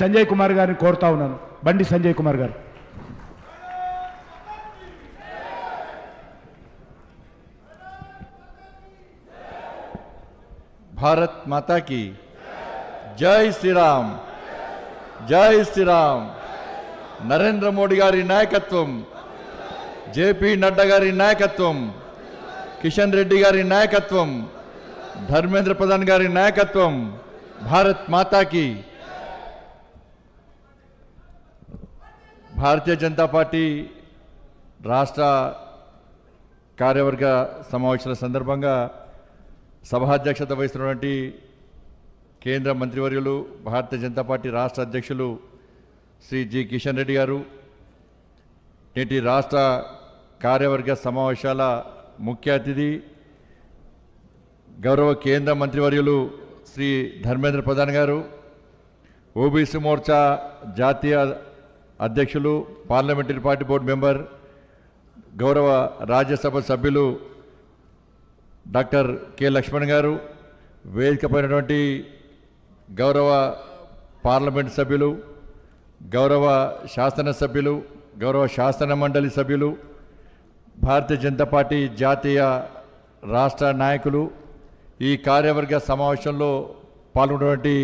సంజయ్ కుమార్ గారిని కోరుతా ఉన్నాను. బండి సంజయ్ కుమార్ గారు. భారత్ మాతా की జై శ్రీరామ్. జై శ్రీరామ్. నరేంద్ర మోడీ గారి నాయకత్వం. జేపీ నడ్డా గారి నాయకత్వం. కిషన్ రెడ్డి గారి నాయకత్వం. ధర్మేంద్ర ప్రధాన్ గారి నాయకత్వం. భారత్ మాతాకి భారతీయ జనతా పార్టీ రాష్ట్ర కార్యవర్గ సమావేశాల సందర్భంగా సభాధ్యక్షత వహిస్తున్నటువంటి కేంద్ర మంత్రివర్యులు భారతీయ జనతా పార్టీ రాష్ట్ర అధ్యక్షులు శ్రీ జి కిషన్ రెడ్డి గారు నేటి రాష్ట్ర కార్యవర్గ సమావేశాల ముఖ్య అతిథి గౌరవ కేంద్ర మంత్రివర్యులు శ్రీ ధర్మేంద్ర ప్రధాన్ గారు ఓబీసీ మోర్చా జాతీయ అధ్యక్షులు పార్లమెంటరీ పార్టీ బోర్డు మెంబర్ గౌరవ రాజ్యసభ సభ్యులు డాక్టర్ కె లక్ష్మణ్ గారు వేదికపైనటువంటి గౌరవ పార్లమెంట్ సభ్యులు గౌరవ శాసన సభ్యులు గౌరవ శాసన మండలి సభ్యులు భారతీయ జనతా పార్టీ జాతీయ రాష్ట్ర నాయకులు ఈ కార్యవర్గ సమావేశంలో పాల్గొన్నటువంటి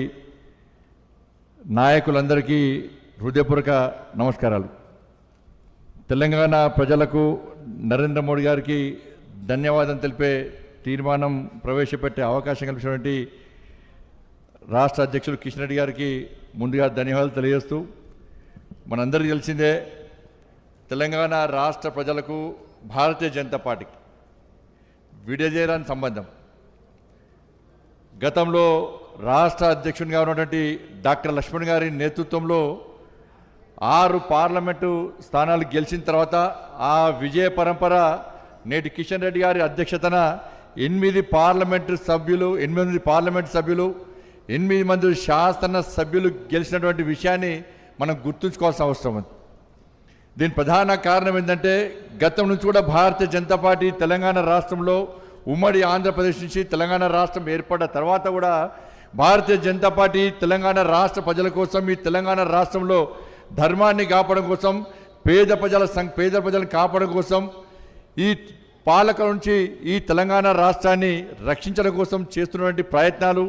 నాయకులందరికీ హృదయపూర్వక నమస్కారాలు. తెలంగాణ ప్రజలకు నరేంద్ర మోడీ గారికి ధన్యవాదం తెలిపే తీర్మానం ప్రవేశపెట్టే అవకాశం కల్పించినటువంటి రాష్ట్ర అధ్యక్షుడు కిషన్ రెడ్డి గారికి ముందుగా ధన్యవాదాలు తెలియజేస్తూ మనందరికీ తెలిసిందే తెలంగాణ రాష్ట్ర ప్రజలకు భారతీయ జనతా పార్టీకి విడజేరాని సంబంధం. గతంలో రాష్ట్ర అధ్యక్షునిగా ఉన్నటువంటి డాక్టర్ లక్ష్మణ్ గారి నేతృత్వంలో ఆరు పార్లమెంటు స్థానాలు గెలిచిన తర్వాత ఆ విజయ పరంపర నేటి కిషన్ రెడ్డి గారి అధ్యక్షతన ఎనిమిది పార్లమెంటు సభ్యులు ఎనిమిది పార్లమెంటు సభ్యులు ఎనిమిది మంది శాసన సభ్యులు గెలిచినటువంటి విషయాన్ని మనం గుర్తుంచుకోవాల్సిన అవసరం ఉంది. దీని ప్రధాన కారణం ఏంటంటే గతం నుంచి కూడా భారతీయ జనతా పార్టీ తెలంగాణ రాష్ట్రంలో ఉమ్మడి ఆంధ్రప్రదేశ్ నుంచి తెలంగాణ రాష్ట్రం ఏర్పడ్డ తర్వాత కూడా భారతీయ జనతా పార్టీ తెలంగాణ రాష్ట్ర ప్రజల కోసం ఈ తెలంగాణ రాష్ట్రంలో ధర్మాన్ని కాపాడడం కోసం పేద ప్రజల సం పేద ప్రజలను కాపాడడం కోసం ఈ పాలక నుంచి ఈ తెలంగాణ రాష్ట్రాన్ని రక్షించడం కోసం చేస్తున్నటువంటి ప్రయత్నాలు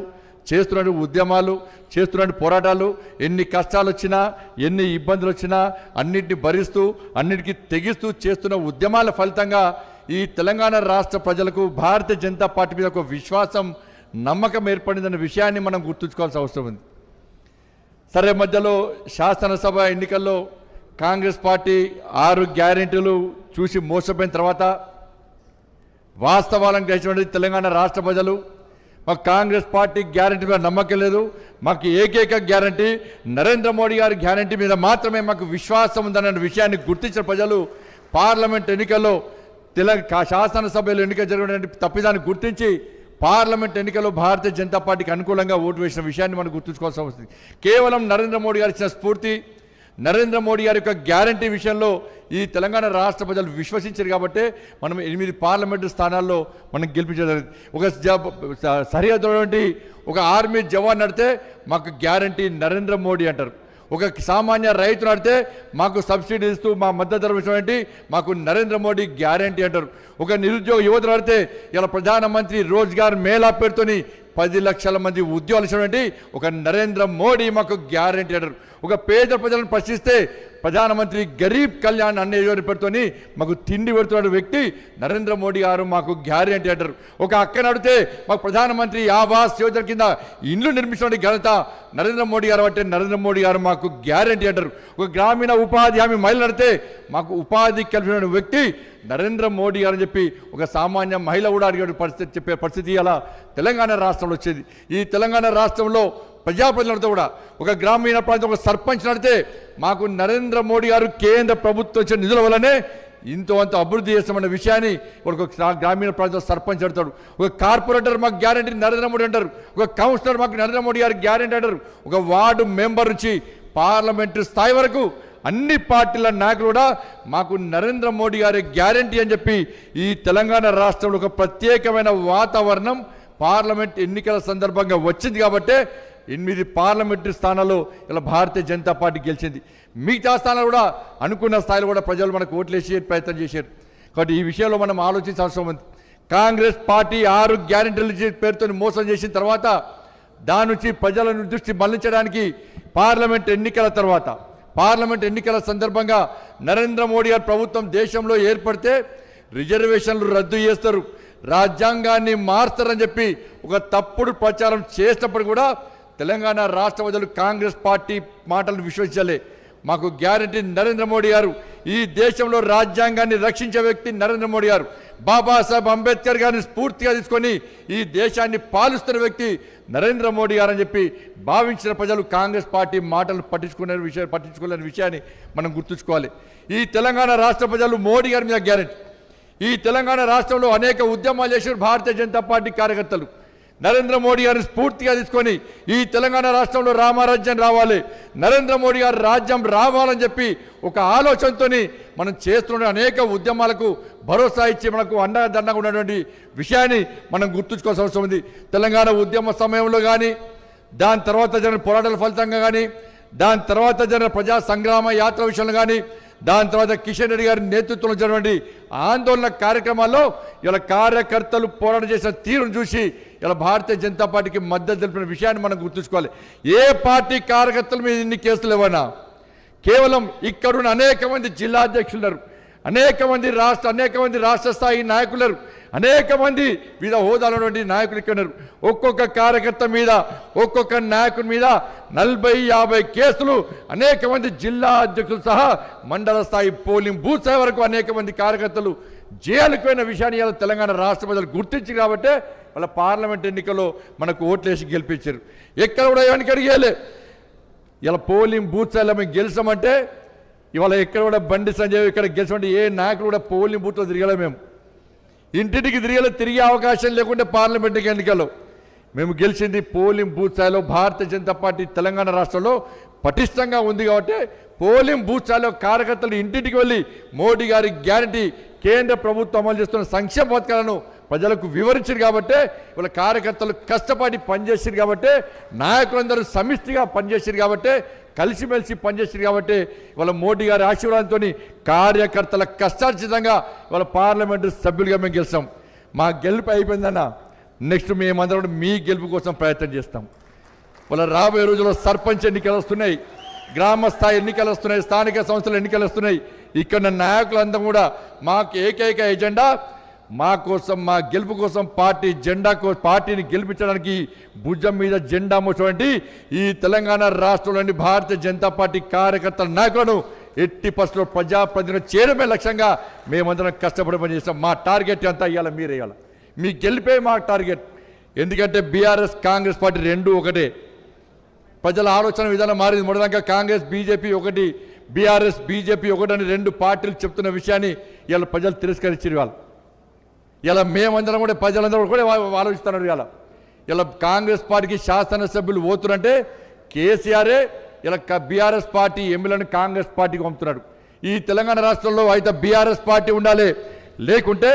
చేస్తున్న ఉద్యమాలు చేస్తున్న పోరాటాలు ఎన్ని కష్టాలు వచ్చినా ఎన్ని ఇబ్బందులు వచ్చినా అన్నిటిని భరిస్తూ అన్నిటికీ తెగిస్తూ చేస్తున్న ఉద్యమాల ఫలితంగా ఈ తెలంగాణ రాష్ట్ర ప్రజలకు భారతీయ జనతా పార్టీ మీద ఒక విశ్వాసం నమ్మకం ఏర్పడిందన్న విషయాన్ని మనం గుర్తుంచుకోవాల్సిన అవసరం ఉంది. సరే మధ్యలో శాసనసభ ఎన్నికల్లో కాంగ్రెస్ పార్టీ ఆరు గ్యారెంటీలు చూసి మోసపోయిన తర్వాత వాస్తవాలను గ్రహించినటువంటి తెలంగాణ రాష్ట్ర ప్రజలు. మాకు కాంగ్రెస్ పార్టీ గ్యారంటీ మీద నమ్మకం లేదు. మాకు ఏకైక గ్యారంటీ నరేంద్ర మోడీ గారి గ్యారంటీ మీద మాత్రమే మాకు విశ్వాసం ఉందన్న విషయాన్ని గుర్తించిన ప్రజలు పార్లమెంట్ ఎన్నికల్లో తెలంగాణ శాసనసభలో ఎన్నిక జరిగినటువంటి తప్పిదాన్ని గుర్తించి పార్లమెంట్ ఎన్నికల్లో భారతీయ జనతా పార్టీకి అనుకూలంగా ఓటు వేసిన విషయాన్ని మనం గుర్తుంచుకోవాల్సిన అవసరం కేవలం నరేంద్ర మోడీ గారు ఇచ్చిన స్ఫూర్తి నరేంద్ర మోడీ గారి యొక్క గ్యారంటీ విషయంలో ఈ తెలంగాణ రాష్ట్ర ప్రజలు విశ్వసించారు కాబట్టి మనం ఎనిమిది పార్లమెంటు స్థానాల్లో మనం గెలిపించగలిగింది ఒక జ- స- సరిహద్దు ఒక ఆర్మీ జవాన్ నడితే మాకు గ్యారంటీ నరేంద్ర మోడీ అంటారు. ఒక సామాన్య రైతును అడితే మాకు సబ్సిడీ ఇస్తూ మా మద్దతు ధర ఏంటి? మాకు నరేంద్ర మోడీ గ్యారంటీ అంటారు. ఒక నిరుద్యోగ యువతను అడితే ఇలా ప్రధానమంత్రి రోజ్గార్ మేళా పేరుతోని పది లక్షల మంది ఉద్యోగాలు ఇచ్చినటువంటి ఒక నరేంద్ర మోడీ మాకు గ్యారంటీ అంటారు. ఒక పేద ప్రజలను ప్రశ్నిస్తే ప్రధానమంత్రి గరీబ్ కళ్యాణ్ అనే యోజన పేరుతోని మాకు తిండి పెడుతున్న వ్యక్తి నరేంద్ర మోడీ గారు మాకు గ్యారెంటీ అంటారు. ఒక అక్కని అడిగితే మాకు ప్రధానమంత్రి ఆవాస్ యోజన కింద ఇండ్లు నిర్మించిన ఘనత నరేంద్ర మోడీ గారు అంటే నరేంద్ర మోడీ గారు మాకు గ్యారెంటీ అంటారు. ఒక గ్రామీణ ఉపాధి హామీ మహిళ నడితే మాకు ఉపాధి కల్పించిన వ్యక్తి నరేంద్ర మోడీ గారు అని చెప్పి ఒక సామాన్య మహిళ కూడా అడిగే పరిస్థితి చెప్పే పరిస్థితి అలా తెలంగాణ రాష్ట్రంలో వచ్చేది. ఈ తెలంగాణ రాష్ట్రంలో ప్రజాప్రతినిధులతో కూడా ఒక గ్రామీణ ప్రాంతం ఒక సర్పంచ్ నడితే మాకు నరేంద్ర మోడీ గారు కేంద్ర ప్రభుత్వం ఇచ్చిన నిధుల వల్లనే ఇంతో అంత అభివృద్ధి చేస్తామన్న విషయాన్ని ఒక గ్రామీణ ప్రాంతం సర్పంచ్ అంటాడు ఒక కార్పొరేటర్ మాకు గ్యారంటీ నరేంద్ర మోడీ అంటారు. ఒక కౌన్సిలర్ మాకు నరేంద్ర మోడీ గారు గ్యారంటీ అంటారు. ఒక వార్డు మెంబర్ నుంచి పార్లమెంటు స్థాయి వరకు అన్ని పార్టీల నాయకులు కూడా మాకు నరేంద్ర మోడీ గారి గ్యారంటీ అని చెప్పి ఈ తెలంగాణ రాష్ట్రంలో ఒక ప్రత్యేకమైన వాతావరణం పార్లమెంట్ ఎన్నికల సందర్భంగా వచ్చింది కాబట్టే ఎనిమిది పార్లమెంటరీ స్థానాల్లో ఇలా భారతీయ జనతా పార్టీ గెలిచింది. మిగతా స్థానాలు కూడా అనుకున్న స్థాయిలో కూడా ప్రజలు మనకు ఓట్లేసి ప్రయత్నం చేశారు. కాబట్టి ఈ విషయంలో మనం ఆలోచించాల్సిన అవసరం ఉంది. కాంగ్రెస్ పార్టీ ఆరు గ్యారెంటీల పేరుతో మోసం చేసిన తర్వాత దాని నుంచి ప్రజలను దృష్టి మళ్ళించడానికి పార్లమెంట్ ఎన్నికల తర్వాత పార్లమెంట్ ఎన్నికల సందర్భంగా నరేంద్ర మోడీ గారి ప్రభుత్వం దేశంలో ఏర్పడితే రిజర్వేషన్లు రద్దు చేస్తారు. రాజ్యాంగాన్ని మారుస్తారని చెప్పి ఒక తప్పుడు ప్రచారం చేసినప్పుడు కూడా తెలంగాణ రాష్ట్ర ప్రజలు కాంగ్రెస్ పార్టీ మాటలు విశ్వసించలే. మాకు గ్యారంటీ నరేంద్ర మోడీ గారు. ఈ దేశంలో రాజ్యాంగాన్ని రక్షించే వ్యక్తి నరేంద్ర మోడీ గారు. బాబాసాహెబ్ అంబేద్కర్ గారిని స్ఫూర్తిగా తీసుకొని ఈ దేశాన్ని పాలిస్తున్న వ్యక్తి నరేంద్ర మోడీ గారు అని చెప్పి భావించిన ప్రజలు కాంగ్రెస్ పార్టీ మాటలు పట్టించుకునే విషయం పట్టించుకోలేని విషయాన్ని మనం గుర్తుంచుకోవాలి. ఈ తెలంగాణ రాష్ట్ర ప్రజలు మోడీ గారి మీద గ్యారంటీ. ఈ తెలంగాణ రాష్ట్రంలో అనేక ఉద్యమాలు చేసిన భారతీయ జనతా పార్టీ కార్యకర్తలు. నరేంద్ర మోడీ గారిని స్ఫూర్తిగా తీసుకొని ఈ తెలంగాణ రాష్ట్రంలో రామరాజ్యం రావాలి నరేంద్ర మోడీ గారి రాజ్యం రావాలని చెప్పి ఒక ఆలోచనతో మనం చేస్తున్న అనేక ఉద్యమాలకు భరోసా ఇచ్చి మనకు అండదండగా ఉన్నటువంటి విషయాన్ని మనం గుర్తుంచుకోవాల్సిన అవసరం ఉంది. తెలంగాణ ఉద్యమ సమయంలో కానీ దాని తర్వాత జరిగిన పోరాటాల ఫలితంగా కానీ దాని తర్వాత జరిగిన ప్రజా సంగ్రామ యాత్ర విషయంలో కానీ దాని తర్వాత కిషన్ రెడ్డి గారి నేతృత్వంలో జరిగినటువంటి ఆందోళన కార్యక్రమాల్లో ఇలా కార్యకర్తలు పోరాటం చేసిన తీరును చూసి ఇలా భారతీయ జనతా పార్టీకి మద్దతు తెలిపిన విషయాన్ని మనం గుర్తుంచుకోవాలి. ఏ పార్టీ కార్యకర్తల మీద ఇన్ని కేసులు ఇవ్వనా కేవలం ఇక్కడున్న అనేక మంది జిల్లా అధ్యక్షులు అనేక మంది రాష్ట్ర అనేక మంది రాష్ట్ర స్థాయి నాయకులు అనేక మంది వివిధ హోదాలో నాయకులు ఇక్కడ ఉన్నారు ఒక్కొక్క కార్యకర్త మీద ఒక్కొక్క నాయకుడి మీద నలభై యాభై కేసులు అనేక మంది జిల్లా అధ్యక్షులు సహా మండల స్థాయి పోలింగ్ బూత్ స్థాయి వరకు అనేక మంది కార్యకర్తలు జైలుకు పోయిన విషయాన్ని ఇలా తెలంగాణ రాష్ట్ర ప్రజలు గుర్తించి కాబట్టి వాళ్ళ పార్లమెంట్ ఎన్నికల్లో మనకు ఓట్లేసి గెలిపించారు. ఎక్కడ కూడా ఎవరికి అడిగేలే. ఇలా పోలింగ్ బూత్ స్థాయిలో మేము గెలిచామంటే ఇవాళ ఎక్కడ కూడా బండి సంజయ్ ఇక్కడ గెలిచామంటే ఏ నాయకుడు కూడా పోలింగ్ బూత్లో తిరగలే మేము. ఇంటింటికి తిరిగేలా తిరిగే అవకాశం లేకుంటే పార్లమెంట్ ఎన్నికలు. మేము గెలిచింది పోలింగ్ బూత్ స్థాయిలో భారతీయ జనతా పార్టీ తెలంగాణ రాష్ట్రంలో పటిష్టంగా ఉంది కాబట్టి పోలింగ్ బూత్ స్థాయిలో కార్యకర్తలు ఇంటింటికి వెళ్ళి మోడీ గారి గ్యారంటీ కేంద్ర ప్రభుత్వం అమలు చేస్తున్న సంక్షేమ పథకాలను ప్రజలకు వివరించారు కాబట్టి వాళ్ళ కార్యకర్తలు కష్టపడి పనిచేసారు కాబట్టి నాయకులందరూ సమిష్టిగా పనిచేసారు కాబట్టి కలిసిమెలిసి పనిచేసింది కాబట్టి వాళ్ళ మోడీ గారి ఆశీర్వాదంతో కార్యకర్తల కష్టార్జితంగా వాళ్ళ పార్లమెంటు సభ్యులుగా మేము గెలిచాం. మా గెలుపు అయిపోయిందన్న నెక్స్ట్ మేమందరం కూడా మీ గెలుపు కోసం ప్రయత్నం చేస్తాం. వాళ్ళ రాబోయే రోజుల్లో సర్పంచ్ ఎన్నికలు వస్తున్నాయి గ్రామ స్థాయి ఎన్నికలు వస్తున్నాయి స్థానిక సంస్థల ఎన్నికలు వస్తున్నాయి. ఇక్కడ ఉన్న కూడా మాకు ఏకైక ఎజెండా మా కోసం మా గెలుపు కోసం పార్టీ జెండా పార్టీని గెలిపించడానికి భుజం మీద జెండా మోసినటువంటి ఈ తెలంగాణ రాష్ట్రంలోని భారతీయ జనతా పార్టీ కార్యకర్తల నాయకులను ఎట్టి పసులో ప్రజాప్రతినిధులు చేయడమే లక్ష్యంగా మేమందరం కష్టపడి పనిచేస్తాం. మా టార్గెట్ అంతా ఇవ్వాలి మీరే ఇవ్వాలి మీ గెలిపే మా టార్గెట్. ఎందుకంటే బీఆర్ఎస్ కాంగ్రెస్ పార్టీ రెండు ఒకటే. ప్రజల ఆలోచన విధానం మారింది. మొదలంగా కాంగ్రెస్ బీజేపీ ఒకటి బీఆర్ఎస్ బీజేపీ ఒకటని రెండు పార్టీలు చెప్తున్న విషయాన్ని ఇవాళ ప్రజలు తిరస్కరించారు వాళ్ళు ఇలా మేమందరం కూడా ప్రజలందరూ కూడా ఆలోచిస్తున్నారు ఇలా ఇలా కాంగ్రెస్ పార్టీకి శాసనసభ్యులు పోతురంటే కేసీఆరే ఇలా బీఆర్ఎస్ పార్టీ ఎమ్మెల్యేలను కాంగ్రెస్ పార్టీకి పంపుతున్నాడు ఈ తెలంగాణ రాష్ట్రంలో అయితే బీఆర్ఎస్ పార్టీ ఉండాలి. లేకుంటే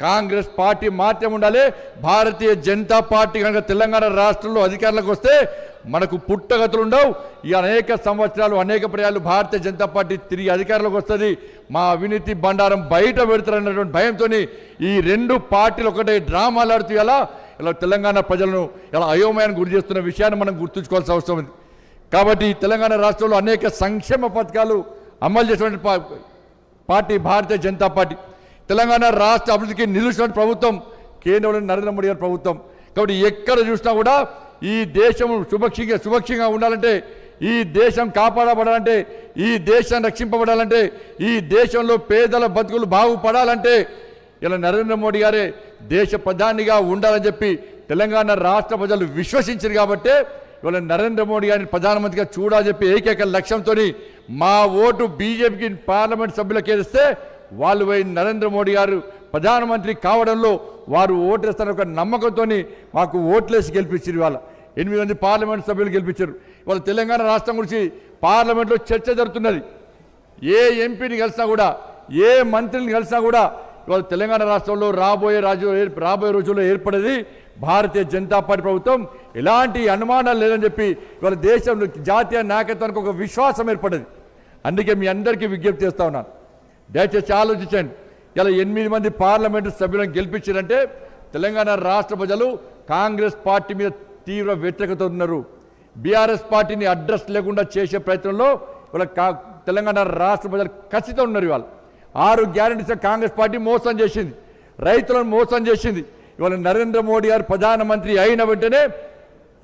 కాంగ్రెస్ పార్టీ మాత్రం ఉండాలి. భారతీయ జనతా పార్టీ కనుక తెలంగాణ రాష్ట్రంలో అధికారులకు వస్తే మనకు పుట్టగతులు ఉండవు. ఈ అనేక సంవత్సరాలు అనేక పర్యాలు భారతీయ జనతా పార్టీ తిరిగి అధికారంలోకి వస్తుంది. మా అవినీతి బండారం బయట పెడతారన్నటువంటి భయంతో ఈ రెండు పార్టీలు ఒకటే డ్రామాలు ఆడుతూ ఎలా ఇలా తెలంగాణ ప్రజలను ఇలా అయోమయాన్ని గురి చేస్తున్న విషయాన్ని మనం గుర్తుంచుకోవాల్సిన అవసరం ఉంది. కాబట్టి తెలంగాణ రాష్ట్రంలో అనేక సంక్షేమ పథకాలు అమలు చేసినటువంటి పా- పార్టీ భారతీయ జనతా పార్టీ. తెలంగాణ రాష్ట్ర అభివృద్ధికి నిలుస్తున్న ప్రభుత్వం కేంద్రంలో నరేంద్ర మోడీ గారి ప్రభుత్వం. కాబట్టి ఎక్కడ చూసినా కూడా ఈ దేశం సుభక్షంగా సుభక్షంగా ఉండాలంటే ఈ దేశం కాపాడబడాలంటే ఈ దేశం రక్షింపబడాలంటే ఈ దేశంలో పేదల బతుకులు బాగుపడాలంటే ఇలా నరేంద్ర మోడీ గారే దేశ ప్రధానిగా ఉండాలని చెప్పి తెలంగాణ రాష్ట్ర ప్రజలు విశ్వసించారు కాబట్టే ఇవాళ నరేంద్ర మోడీ గారిని ప్రధానమంత్రిగా చూడాలని చెప్పి ఏకైక లక్ష్యంతో మా ఓటు బీజేపీకి పార్లమెంట్ సభ్యులకు వాళ్ళు నరేంద్ర మోడీ గారు ప్రధానమంత్రి కావడంలో వారు ఓటేస్తారు ఒక నమ్మకంతో మాకు ఓట్లేసి గెలిపించారు ఇవాళ. ఎనిమిది మంది పార్లమెంట్ సభ్యులు గెలిపించారు. ఇవాళ తెలంగాణ రాష్ట్రం గురించి పార్లమెంట్లో చర్చ జరుగుతున్నది. ఏ ఎంపీని కలిసినా కూడా ఏ మంత్రిని కలిసినా కూడా ఇవాళ తెలంగాణ రాష్ట్రంలో రాబోయే రాజు రాబోయే రోజుల్లో ఏర్పడేది భారతీయ జనతా పార్టీ ప్రభుత్వం. ఎలాంటి అనుమానాలు లేదని చెప్పి ఇవాళ దేశంలో జాతీయ నాయకత్వానికి ఒక విశ్వాసం ఏర్పడింది. అందుకే మీ అందరికీ విజ్ఞప్తి చేస్తా ఉన్నాను. దయచేసి ఆలోచించండి. ఇలా ఎనిమిది మంది పార్లమెంటు సభ్యులను గెలిపించారంటే తెలంగాణ రాష్ట్ర ప్రజలు కాంగ్రెస్ పార్టీ మీద తీవ్ర వ్యతిరేకత ఉన్నారు. బీఆర్ఎస్ పార్టీని అడ్రస్ లేకుండా చేసే ప్రయత్నంలో ఇవాళ కా- తెలంగాణ రాష్ట్ర ప్రజలు ఖచ్చితంగా ఉన్నారు ఇవాళ. ఆరు గ్యారెంటీస్ కాంగ్రెస్ పార్టీ మోసం చేసింది. రైతులను మోసం చేసింది. ఇవాళ నరేంద్ర మోడీ గారు ప్రధానమంత్రి అయిన వెంటనే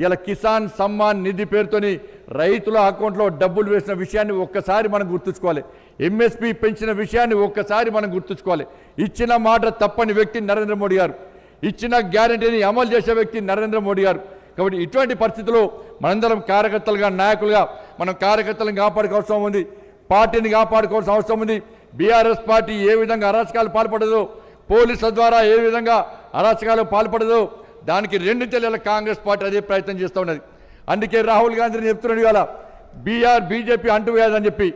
ఇలా కిసాన్ సమ్మాన్ నిధి పేరుతోని రైతుల అకౌంట్లో డబ్బులు వేసిన విషయాన్ని ఒక్కసారి మనం గుర్తుంచుకోవాలి. ఎంఎస్పి పెంచిన విషయాన్ని ఒక్కసారి మనం గుర్తుంచుకోవాలి. ఇచ్చిన మాట తప్పని వ్యక్తి నరేంద్ర మోడీ గారు. ఇచ్చిన గ్యారంటీని అమలు చేసే వ్యక్తి నరేంద్ర మోడీ గారు. కాబట్టి ఇటువంటి పరిస్థితుల్లో మనందరం కార్యకర్తలుగా నాయకులుగా మనం కార్యకర్తలను కాపాడుకోవాల్సిన అవసరం ఉంది. పార్టీని కాపాడుకోవాల్సిన అవసరం ఉంది. బీఆర్ఎస్ పార్టీ ఏ విధంగా అరాచకాలు పాల్పడదో పోలీసుల ద్వారా ఏ విధంగా అరాచకాలు పాల్పడదో దానికి రెండు తెలియాల కాంగ్రెస్ పార్టీ అదే ప్రయత్నం చేస్తూ ఉన్నది. అందుకే రాహుల్ గాంధీని చెప్తున్నాడు ఇవాళ బీఆర్ బీజేపీ అంటువ్యాధి అని చెప్పి.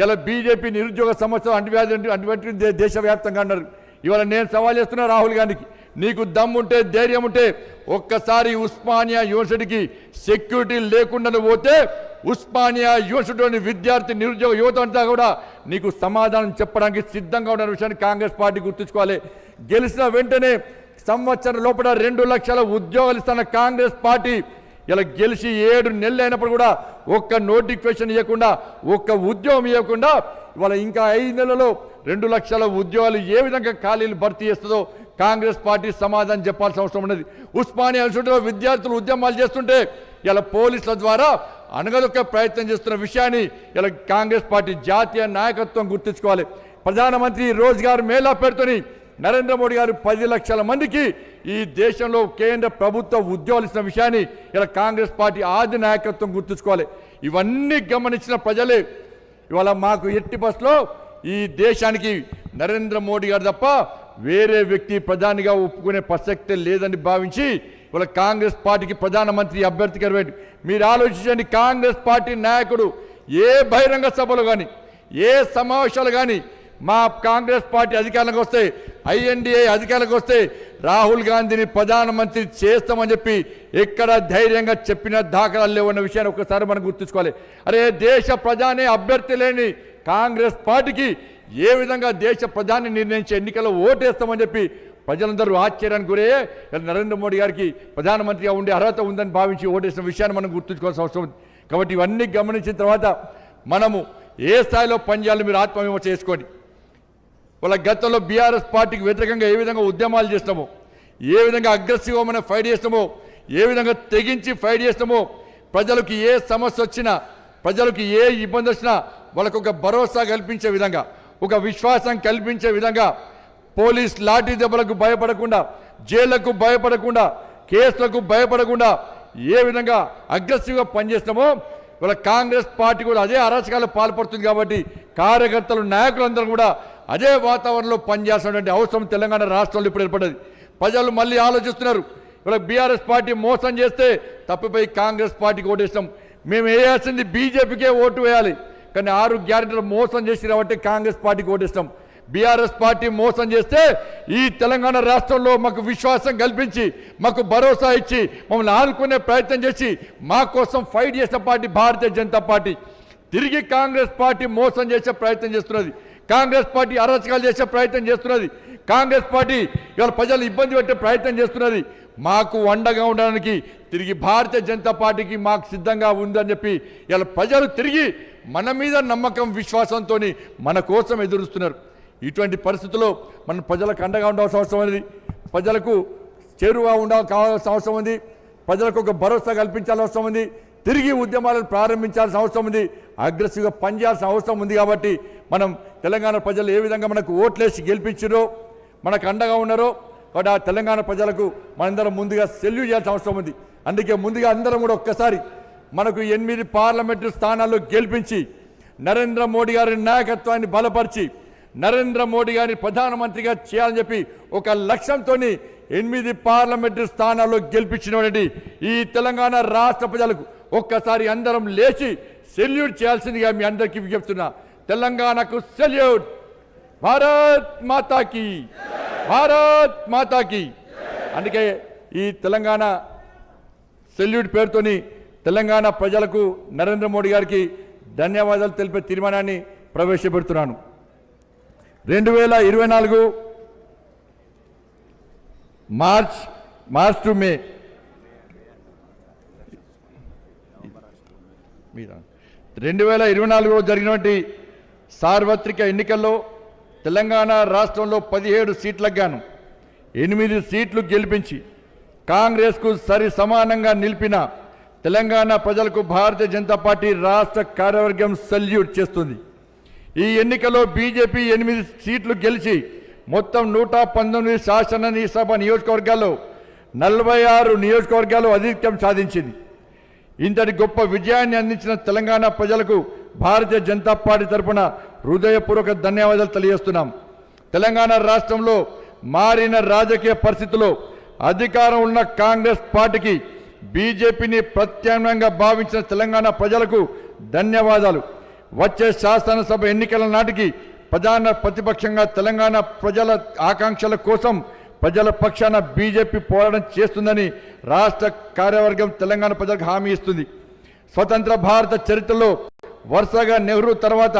ఇలా బీజేపీ నిరుద్యోగ సమస్య అంటువ్యాధి అంటుపెట్టి అటువంటి దేశవ్యాప్తంగా అన్నారు. ఇవాళ నేను సవాల్ చేస్తున్నా రాహుల్ గాంధీకి. నీకు దమ్ముంటే ధైర్యం ఉంటే ఒక్కసారి ఉస్మానియా యూనివర్సిటీకి సెక్యూరిటీ లేకుండా పోతే ఉస్మానియా యూనివర్సిటీలోని విద్యార్థి నిరుద్యోగ యువత అంతా కూడా నీకు సమాధానం చెప్పడానికి సిద్ధంగా ఉన్న విషయాన్ని కాంగ్రెస్ పార్టీ గుర్తుంచుకోవాలి. గెలిచిన వెంటనే సంవత్సరం లోపల రెండు లక్షల ఉద్యోగాలు ఇస్తున్న కాంగ్రెస్ పార్టీ. ఇలా గెలిచి ఏడు నెలలు అయినప్పుడు కూడా ఒక్క నోటిఫికేషన్ ఇవ్వకుండా ఒక్క ఉద్యోగం ఇవ్వకుండా ఇవాళ ఇంకా ఐదు నెలలో రెండు లక్షల ఉద్యోగాలు ఏ విధంగా ఖాళీలు భర్తీ చేస్తుందో కాంగ్రెస్ పార్టీ సమాధానం చెప్పాల్సిన అవసరం ఉన్నది. ఉస్మానియా యూనివర్సిటీలో విద్యార్థులు ఉద్యమాలు చేస్తుంటే ఇలా పోలీసుల ద్వారా అనగదొక్క ప్రయత్నం చేస్తున్న విషయాన్ని ఇలా కాంగ్రెస్ పార్టీ జాతీయ నాయకత్వం గుర్తుంచుకోవాలి. ప్రధానమంత్రి రోజ్గార్ మేళా పేరుతోని నరేంద్ర మోడీ గారు పది లక్షల మందికి ఈ దేశంలో కేంద్ర ప్రభుత్వ ఉద్యోగాలు ఇచ్చిన విషయాన్ని ఇలా కాంగ్రెస్ పార్టీ ఆది నాయకత్వం గుర్తుంచుకోవాలి. ఇవన్నీ గమనించిన ప్రజలే ఇవాళ మాకు ఎట్టి బస్లో ఈ దేశానికి నరేంద్ర మోడీ గారు తప్ప వేరే వ్యక్తి ప్రధానిగా ఒప్పుకునే ప్రసక్తే లేదని భావించి ఇవాళ కాంగ్రెస్ పార్టీకి ప్రధానమంత్రి అభ్యర్థి గారు మీరు ఆలోచించండి కాంగ్రెస్ పార్టీ నాయకుడు ఏ బహిరంగ సభలు కానీ ఏ సమావేశాలు కానీ మా కాంగ్రెస్ పార్టీ అధికారంలోకి వస్తే ఐఎన్డీఏ అధికారంలోకి వస్తే రాహుల్ గాంధీని ప్రధానమంత్రి చేస్తామని చెప్పి ఎక్కడ ధైర్యంగా చెప్పిన దాఖలాలు లేవన్న విషయాన్ని ఒకసారి మనం గుర్తుంచుకోవాలి. అరే దేశ ప్రధాని అభ్యర్థి లేని కాంగ్రెస్ పార్టీకి ఏ విధంగా దేశ ప్రధాని నిర్ణయించే ఎన్నికల్లో ఓటేస్తామని చెప్పి ప్రజలందరూ ఆశ్చర్యానికి గురే నరేంద్ర మోడీ గారికి ప్రధానమంత్రిగా ఉండే అర్హత ఉందని భావించి ఓటేసిన విషయాన్ని మనం గుర్తుంచుకోవాల్సిన అవసరం ఉంది. కాబట్టి ఇవన్నీ గమనించిన తర్వాత మనము ఏ స్థాయిలో పనిచేయాలో మీరు ఆత్మవిమర్శ చేసుకోండి. వాళ్ళ గతంలో బీఆర్ఎస్ పార్టీకి వ్యతిరేకంగా ఏ విధంగా ఉద్యమాలు చేస్తామో ఏ విధంగా అగ్రెసివ్గా మనం ఫైట్ చేస్తామో ఏ విధంగా తెగించి ఫైట్ చేస్తామో ప్రజలకు ఏ సమస్య వచ్చినా ప్రజలకు ఏ ఇబ్బంది వచ్చినా వాళ్ళకు ఒక భరోసా కల్పించే విధంగా ఒక విశ్వాసం కల్పించే విధంగా పోలీస్ లాఠీ దెబ్బలకు భయపడకుండా జైళ్ళకు భయపడకుండా కేసులకు భయపడకుండా ఏ విధంగా అగ్రెసివ్గా పనిచేస్తామో ఇవాళ కాంగ్రెస్ పార్టీ కూడా అదే అరాచకాలు పాల్పడుతుంది కాబట్టి కార్యకర్తలు నాయకులందరూ కూడా అదే వాతావరణంలో పనిచేస్తున్నటువంటి అవసరం తెలంగాణ రాష్ట్రంలో ఇప్పుడు ఏర్పడ్డది. ప్రజలు మళ్ళీ ఆలోచిస్తున్నారు. ఇవాళ బీఆర్ఎస్ పార్టీ మోసం చేస్తే తప్పిపోయి కాంగ్రెస్ పార్టీకి ఓటేస్తాం. మేము వేయాల్సింది బీజేపీకే ఓటు వేయాలి. కానీ ఆరు గ్యారెంటీలు మోసం చేసి కాబట్టి కాంగ్రెస్ పార్టీకి ఓటేస్తాం. బీఆర్ఎస్ పార్టీ మోసం చేస్తే ఈ తెలంగాణ రాష్ట్రంలో మాకు విశ్వాసం కల్పించి మాకు భరోసా ఇచ్చి మమ్మల్ని ఆనుకునే ప్రయత్నం చేసి మా కోసం ఫైట్ చేసిన పార్టీ భారతీయ జనతా పార్టీ. తిరిగి కాంగ్రెస్ పార్టీ మోసం చేసే ప్రయత్నం చేస్తున్నది. కాంగ్రెస్ పార్టీ అరాచకాలు చేసే ప్రయత్నం చేస్తున్నది. కాంగ్రెస్ పార్టీ ఇవాళ ప్రజలు ఇబ్బంది పెట్టే ప్రయత్నం చేస్తున్నది. మాకు అండగా ఉండడానికి తిరిగి భారతీయ జనతా పార్టీకి మాకు సిద్ధంగా ఉందని చెప్పి ఇలా ప్రజలు తిరిగి మన మీద నమ్మకం విశ్వాసంతో మన కోసం ఎదురుస్తున్నారు. ఇటువంటి పరిస్థితుల్లో మనం ప్రజలకు అండగా ఉండాల్సిన అవసరం ఉంది. ప్రజలకు చేరువగా ఉండవ కావాల్సిన అవసరం ఉంది. ప్రజలకు ఒక భరోసా కల్పించాల్సిన అవసరం ఉంది. తిరిగి ఉద్యమాలను ప్రారంభించాల్సిన అవసరం ఉంది. అగ్రెసివ్గా పనిచేయాల్సిన అవసరం ఉంది కాబట్టి మనం తెలంగాణ ప్రజలు ఏ విధంగా మనకు ఓట్లేసి గెలిపించారో మనకు అండగా ఉన్నారో కాబట్టి ఆ తెలంగాణ ప్రజలకు మనందరం ముందుగా సెల్యూ చేయాల్సిన అవసరం ఉంది. అందుకే ముందుగా అందరం కూడా ఒక్కసారి మనకు ఎనిమిది పార్లమెంటు స్థానాల్లో గెలిపించి నరేంద్ర మోడీ గారి నాయకత్వాన్ని బలపరిచి నరేంద్ర మోడీ గారిని ప్రధానమంత్రిగా చేయాలని చెప్పి ఒక లక్ష్యంతో ఎనిమిది పార్లమెంటు స్థానాల్లో గెలిపించినటువంటి ఈ తెలంగాణ రాష్ట్ర ప్రజలకు ఒక్కసారి అందరం లేచి సెల్యూట్ చేయాల్సిందిగా మీ అందరికీ విజ్ఞప్తున్నా. తెలంగాణకు సెల్యూట్! భారత్ మాతాకి భారత్ మాతాకి అందుకే ఈ తెలంగాణ సెల్యూట్ పేరుతోని తెలంగాణ ప్రజలకు నరేంద్ర మోడీ గారికి ధన్యవాదాలు తెలిపే తీర్మానాన్ని ప్రవేశపెడుతున్నాను. రెండు వేల ఇరవై నాలుగు మార్చ్ మార్చ్ టు మే. రెండు వేల ఇరవై నాలుగులో జరిగినటువంటి సార్వత్రిక ఎన్నికల్లో తెలంగాణ రాష్ట్రంలో పదిహేడు సీట్లకు గాను ఎనిమిది సీట్లు గెలిపించి కాంగ్రెస్కు సరి సమానంగా నిలిపిన తెలంగాణ ప్రజలకు భారతీయ జనతా పార్టీ రాష్ట్ర కార్యవర్గం సల్యూట్ చేస్తుంది. ఈ ఎన్నికలో బీజేపీ ఎనిమిది సీట్లు గెలిచి మొత్తం నూట పంతొమ్మిది శాసన సభ నియోజకవర్గాల్లో నలభై ఆరు నియోజకవర్గాలు అధిక్యం సాధించింది. ఇంతటి గొప్ప విజయాన్ని అందించిన తెలంగాణ ప్రజలకు భారతీయ జనతా పార్టీ తరఫున హృదయపూర్వక ధన్యవాదాలు తెలియజేస్తున్నాం. తెలంగాణ రాష్ట్రంలో మారిన రాజకీయ పరిస్థితుల్లో అధికారం ఉన్న కాంగ్రెస్ పార్టీకి బీజేపీని ప్రత్యామ్నాయంగా భావించిన తెలంగాణ ప్రజలకు ధన్యవాదాలు. వచ్చే శాసనసభ ఎన్నికల నాటికి ప్రధాన ప్రతిపక్షంగా తెలంగాణ ప్రజల ఆకాంక్షల కోసం ప్రజల పక్షాన బీజేపీ పోరాటం చేస్తుందని రాష్ట్ర కార్యవర్గం తెలంగాణ ప్రజలకు హామీ ఇస్తుంది. స్వతంత్ర భారత చరిత్రలో వరుసగా నెహ్రూ తర్వాత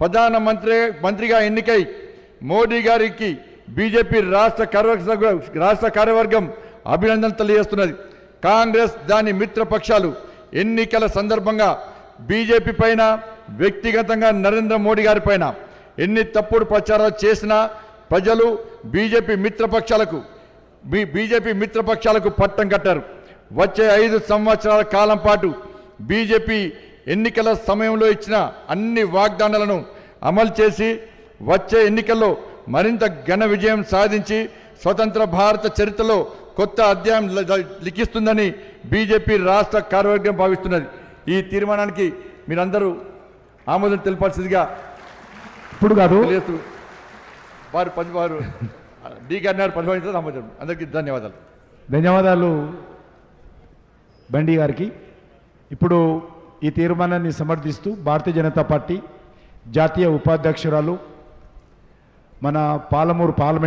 ప్రధాన మంత్రి మంత్రిగా ఎన్నికై మోడీ గారికి బీజేపీ రాష్ట్ర కార్యవర్గ రాష్ట్ర కార్యవర్గం అభినందన తెలియజేస్తున్నది. కాంగ్రెస్ దాని మిత్రపక్షాలు. ఎన్నికల సందర్భంగా బీజేపీ పైన వ్యక్తిగతంగా నరేంద్ర మోడీ గారి పైన ఎన్ని తప్పుడు ప్రచారాలు చేసినా ప్రజలు బీజేపీ మిత్రపక్షాలకు బీ బీజేపీ మిత్రపక్షాలకు పట్టం కట్టారు. వచ్చే ఐదు సంవత్సరాల కాలం పాటు బీజేపీ ఎన్నికల సమయంలో ఇచ్చిన అన్ని వాగ్దానాలను అమలు చేసి వచ్చే ఎన్నికల్లో మరింత ఘన విజయం సాధించి స్వతంత్ర భారత చరిత్రలో కొత్త అధ్యాయం లిఖిస్తుందని బీజేపీ రాష్ట్ర కార్యవర్గం భావిస్తున్నది. ఈ తీర్మానానికి మీరందరూ ఆమోదం తెలపాల్సిందిగా ఇప్పుడు కాదు. వారు పది వారు డి గారిని పరిపాలించారు ఆమోదం. అందరికీ ధన్యవాదాలు. ధన్యవాదాలు బండి గారికి. ఇప్పుడు ఈ తీర్మానాన్ని సమర్థిస్తూ భారతీయ జనతా పార్టీ జాతీయ ఉపాధ్యక్షురాలు మన పాలమూరు పార్లమెంట్